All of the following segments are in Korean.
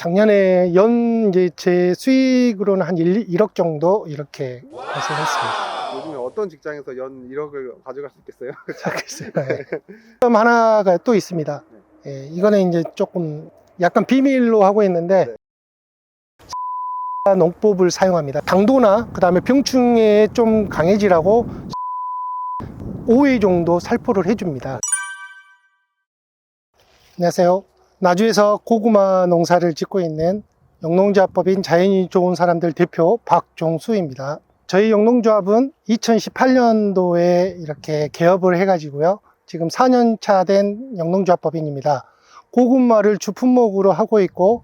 작년에 연 이제 제 수익으로는 한 1, 1억 정도 이렇게 발생했습니다. 요즘에 어떤 직장에서 연 1억을 가져갈 수 있겠어요? 네. 그럼 하나가 또 있습니다. 예, 이거는 이제 조금 약간 비밀로 하고 있는데 농법을 사용합니다. 당도나 그 다음에 병충해에 좀 강해지라고 5회 정도 살포를 해줍니다. 안녕하세요. 나주에서 고구마 농사를 짓고 있는 영농조합법인 자연이 좋은 사람들 대표 박종수입니다. 저희 영농조합은 2018년도에 이렇게 개업을 해가지고요. 지금 4년차 된 영농조합법인입니다. 고구마를 주품목으로 하고 있고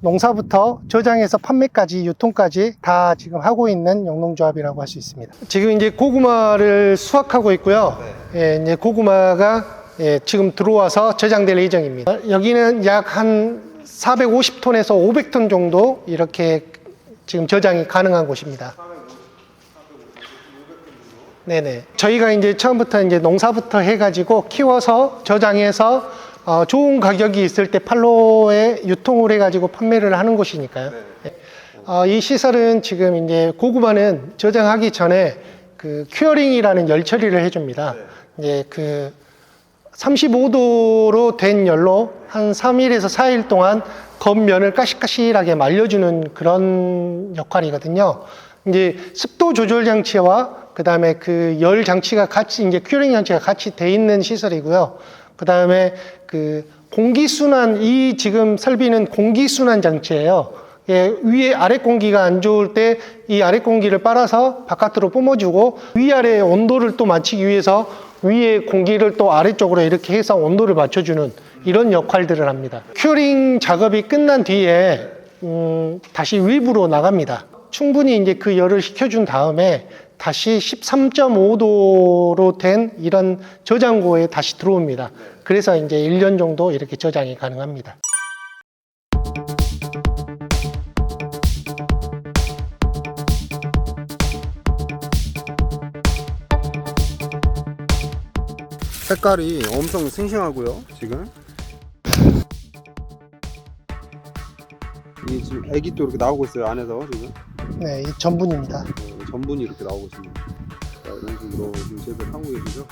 농사부터 저장해서 판매까지 유통까지 다 지금 하고 있는 영농조합이라고 할 수 있습니다. 지금 이제 고구마를 수확하고 있고요. 예, 이제 고구마가 예, 지금 들어와서 저장될 예정입니다. 여기는 약 한 450톤에서 500톤 정도 이렇게 지금 저장이 가능한 곳입니다. 네네. 저희가 이제 처음부터 이제 농사부터 해가지고 키워서 저장해서 어, 좋은 가격이 있을 때 팔로에 유통을 해가지고 판매를 하는 곳이니까요. 네. 어, 이 시설은 지금 이제 고구마는 저장하기 전에 그 큐어링이라는 열 처리를 해줍니다. 이제 그 35도로 된 열로 한 3일에서 4일 동안 겉면을 까실까실하게 말려주는 그런 역할이거든요. 이제 습도 조절 장치와 그 다음에 그 열 장치가 같이 이제 큐링 장치가 같이 돼 있는 시설이고요. 그 다음에 그 공기 순환 이 지금 설비는 공기 순환 장치예요. 예, 위에 아래 공기가 안 좋을 때 이 아래 공기를 빨아서 바깥으로 뿜어주고 위아래 온도를 또 맞추기 위해서 위에 공기를 또 아래쪽으로 이렇게 해서 온도를 맞춰주는 이런 역할들을 합니다. 큐링 작업이 끝난 뒤에 음, 다시 외부로 나갑니다. 충분히 이제 그 열을 식혀준 다음에 다시 13.5도로 된 이런 저장고에 다시 들어옵니다. 그래서 이제 1년 정도 이렇게 저장이 가능합니다. 색깔이 엄청 싱싱하고요, 지금. 이게 지금 애기 또 이렇게 나오고 있어요, 안에서 지금. 네, 이 전분입니다. 네, 전분이 이렇게 나오고 있습니다. 자, 이런 식으로 지금 제대로 하고 계시죠?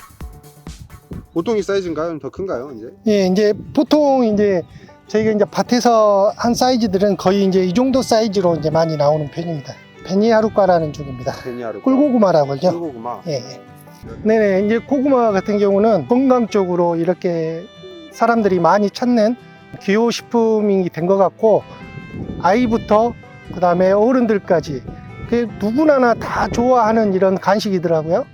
보통 이 사이즈인가요? 더 큰가요, 이제? 예, 이제 보통 이제 저희가 이제 밭에서 한 사이즈들은 거의 이제 이 정도 사이즈로 이제 많이 나오는 편입니다. 베니하루과라는 종입니다. 베니아르. 꿀고구마라고 하죠. 꿀고구마. 예, 예. 네네. 이제 고구마 같은 경우는 건강 쪽으로 이렇게 사람들이 많이 찾는 기호 식품이 된 것 같고, 아이부터 그 다음에 어른들까지 그 누구나 다 좋아하는 이런 간식이더라고요.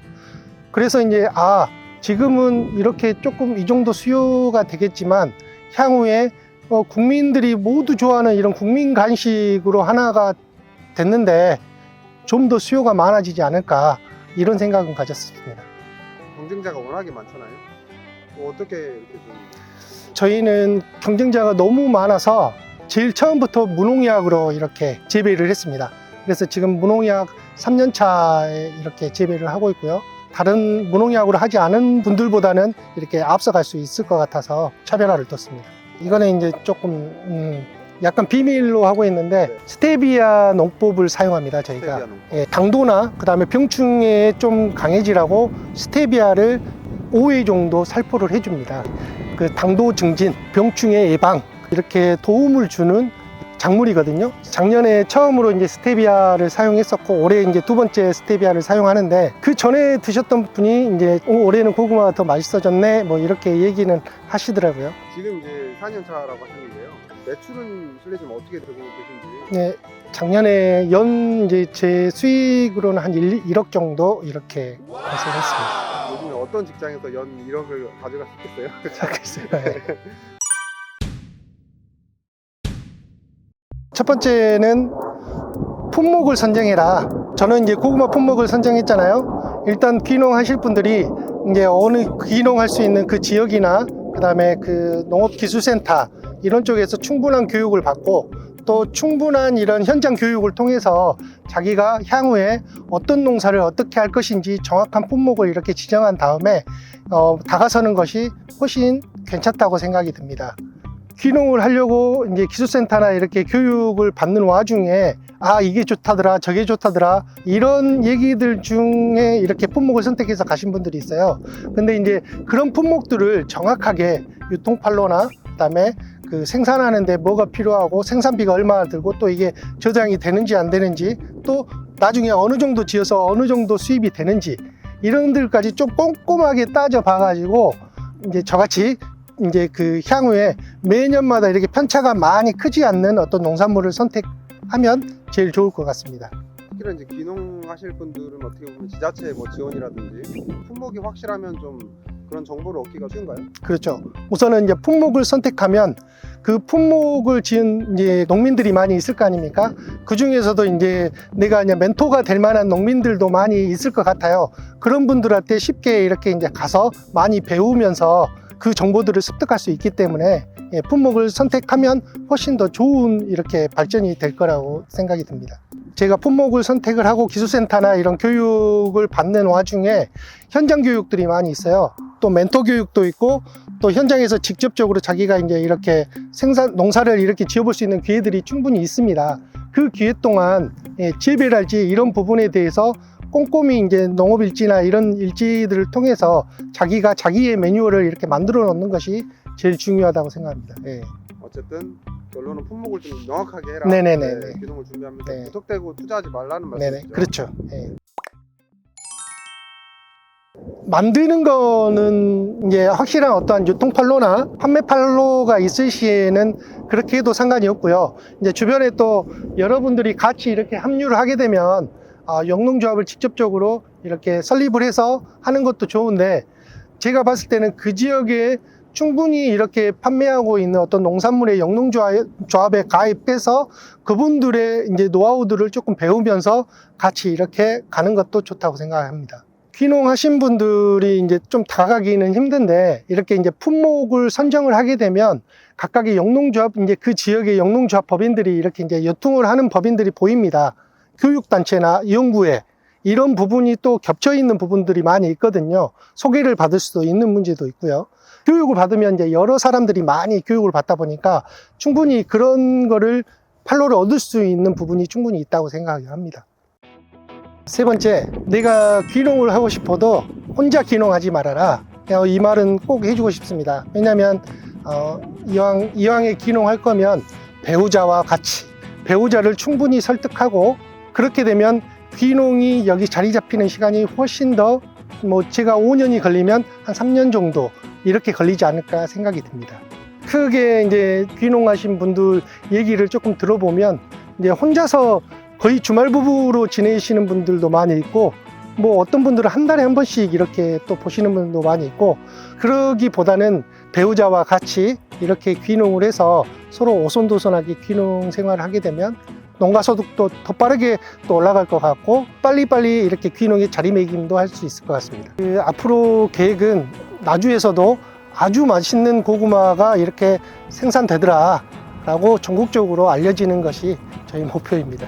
그래서 이제, 아, 지금은 이렇게 조금 이 정도 수요가 되겠지만, 향후에 어, 국민들이 모두 좋아하는 이런 국민 간식으로 하나가 됐는데, 좀 더 수요가 많아지지 않을까, 이런 생각은 가졌습니다. 경쟁자가 워낙에 많잖아요. 뭐 어떻게 이렇게 좀 저희는 경쟁자가 너무 많아서 제일 처음부터 무농약으로 이렇게 재배를 했습니다. 그래서 지금 무농약 3년 차에 이렇게 재배를 하고 있고요. 다른 무농약으로 하지 않은 분들보다는 이렇게 앞서갈 수 있을 것 같아서 차별화를 뒀습니다. 이거는 이제 조금 음, 약간 비밀로 하고 있는데 스테비아 농법을 사용합니다. 저희가 스테비아 농법. 예, 당도나 그 다음에 병충해에 좀 강해지라고 스테비아를 5회 정도 살포를 해줍니다. 그 당도 증진, 병충해 예방 이렇게 도움을 주는 작물이거든요. 작년에 처음으로 이제 스테비아를 사용했었고 올해 이제 두 번째 스테비아를 사용하는데 그 전에 드셨던 분이 이제 오, 올해는 고구마가 더 맛있어졌네 뭐 이렇게 얘기는 하시더라고요. 지금 이제 4년 차라고 하셨는데요. 매출은 실례지만 어떻게 되고 계신지. 네, 작년에 연 이제 제 수익으로는 한 1, 1억 정도 이렇게 발생했습니다. 요즘에 어떤 직장에서 연 1억을 가져갈 수 있겠어요? 시작했어요. 네. 첫 번째는 품목을 선정해라. 저는 이제 고구마 품목을 선정했잖아요. 일단 귀농하실 분들이 이제 어느 귀농할 수 있는 그 지역이나 그다음에 그 농업기술센터 이런 쪽에서 충분한 교육을 받고 또 충분한 이런 현장 교육을 통해서 자기가 향후에 어떤 농사를 어떻게 할 것인지 정확한 품목을 이렇게 지정한 다음에 어, 다가서는 것이 훨씬 괜찮다고 생각이 듭니다. 귀농을 하려고 이제 기술센터나 이렇게 교육을 받는 와중에 아 이게 좋다더라 저게 좋다더라 이런 얘기들 중에 이렇게 품목을 선택해서 가신 분들이 있어요 근데 이제 그런 품목들을 정확하게 유통판로나 그다음에 그 생산하는데 뭐가 필요하고 생산비가 얼마나 들고 또 이게 저장이 되는지 안 되는지 또 나중에 어느 정도 지어서 어느 정도 수입이 되는지 이런 들까지 좀 꼼꼼하게 따져 봐 가지고 이제 저같이 이제 그 향후에 매년마다 이렇게 편차가 많이 크지 않는 어떤 농산물을 선택하면 제일 좋을 것 같습니다. 특히나 이제 귀농하실 분들은 어떻게 보면 지자체 뭐 지원이라든지 품목이 확실하면 좀 그런 정보를 얻기가 쉬운가요? 그렇죠. 우선은 이제 품목을 선택하면 그 품목을 지은 이제 농민들이 많이 있을 거 아닙니까? 그 중에서도 이제 내가 이제 멘토가 될 만한 농민들도 많이 있을 것 같아요. 그런 분들한테 쉽게 이렇게 이제 가서 많이 배우면서 그 정보들을 습득할 수 있기 때문에 예, 품목을 선택하면 훨씬 더 좋은 이렇게 발전이 될 거라고 생각이 듭니다. 제가 품목을 선택을 하고 기술센터나 이런 교육을 받는 와중에 현장 교육들이 많이 있어요. 또 멘토 교육도 있고 또 현장에서 직접적으로 자기가 이제 이렇게 생산 농사를 이렇게 지어볼 수 있는 기회들이 충분히 있습니다. 그 기회 동안 예, 재배랄지 이런 부분에 대해서 꼼꼼히 이제 농업일지나 이런 일지들을 통해서 자기가 자기의 매뉴얼을 이렇게 만들어 놓는 것이 제일 중요하다고 생각합니다. 예. 어쨌든 결론은 품목을 좀 명확하게 해라. 네네네네. 네, 귀농을 준비하면서 네. 무턱대고 투자하지 말라는 네네, 말씀이죠. 그렇죠. 예. 만드는 거는 이제 확실한 어떠한 유통판로나 판매판로가 있을 시에는 그렇게 해도 상관이 없고요. 이제 주변에 또 여러분들이 같이 이렇게 합류를 하게 되면 아, 영농조합을 직접적으로 이렇게 설립을 해서 하는 것도 좋은데 제가 봤을 때는 그 지역에 충분히 이렇게 판매하고 있는 어떤 농산물의 영농조합에 가입해서 그분들의 이제 노하우들을 조금 배우면서 같이 이렇게 가는 것도 좋다고 생각합니다. 귀농하신 분들이 이제 좀 다가가기는 힘든데 이렇게 이제 품목을 선정을 하게 되면 각각의 영농조합 이제 그 지역의 영농조합 법인들이 이렇게 이제 유통을 하는 법인들이 보입니다. 교육단체나 연구회 이런 부분이 또 겹쳐 있는 부분들이 많이 있거든요. 소개를 받을 수도 있는 문제도 있고요. 교육을 받으면 이제 여러 사람들이 많이 교육을 받다 보니까 충분히 그런 거를 판로를 얻을 수 있는 부분이 충분히 있다고 생각합니다. 세 번째, 내가 귀농을 하고 싶어도 혼자 귀농하지 말아라. 어, 이 말은 꼭 해주고 싶습니다. 왜냐하면 어, 이왕 이왕에 귀농할 거면 배우자와 같이 배우자를 충분히 설득하고 그렇게 되면 귀농이 여기 자리 잡히는 시간이 훨씬 더 뭐 제가 5년이 걸리면 한 3년 정도 이렇게 걸리지 않을까 생각이 듭니다. 크게 이제 귀농하신 분들 얘기를 조금 들어보면 이제 혼자서 거의 주말 부부로 지내시는 분들도 많이 있고 뭐 어떤 분들은 한 달에 한 번씩 이렇게 또 보시는 분도 많이 있고 그러기보다는 배우자와 같이 이렇게 귀농을 해서 서로 오손도손하게 귀농 생활을 하게 되면 농가 소득도 더 빠르게 또 올라갈 것 같고 빨리빨리 이렇게 귀농의 자리매김도 할 수 있을 것 같습니다. 그 앞으로 계획은 나주에서도 아주 맛있는 고구마가 이렇게 생산되더라 라고 전국적으로 알려지는 것이 저희 목표입니다.